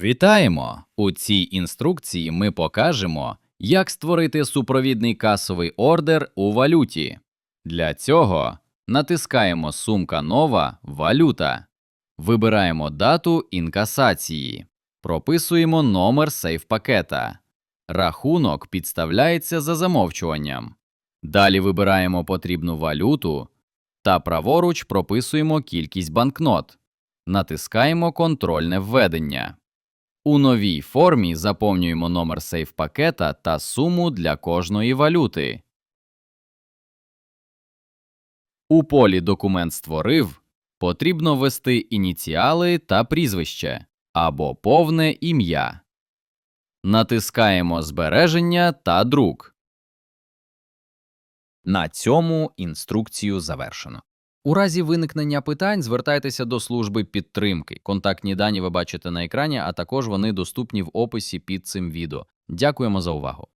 Вітаємо! У цій інструкції ми покажемо, як створити супровідний касовий ордер у валюті. Для цього натискаємо Сумка нова Валюта. Вибираємо дату інкасації. Прописуємо номер сейф-пакета. Рахунок підставляється за замовчуванням. Далі вибираємо потрібну валюту та праворуч прописуємо кількість банкнот. Натискаємо контрольне введення. У новій формі заповнюємо номер сейф-пакета та суму для кожної валюти. У полі Документ створив потрібно ввести ініціали та прізвище або повне ім'я. Натискаємо Збереження та друк. На цьому інструкцію завершено. У разі виникнення питань звертайтеся до служби підтримки. Контактні дані ви бачите на екрані, а також вони доступні в описі під цим відео. Дякуємо за увагу.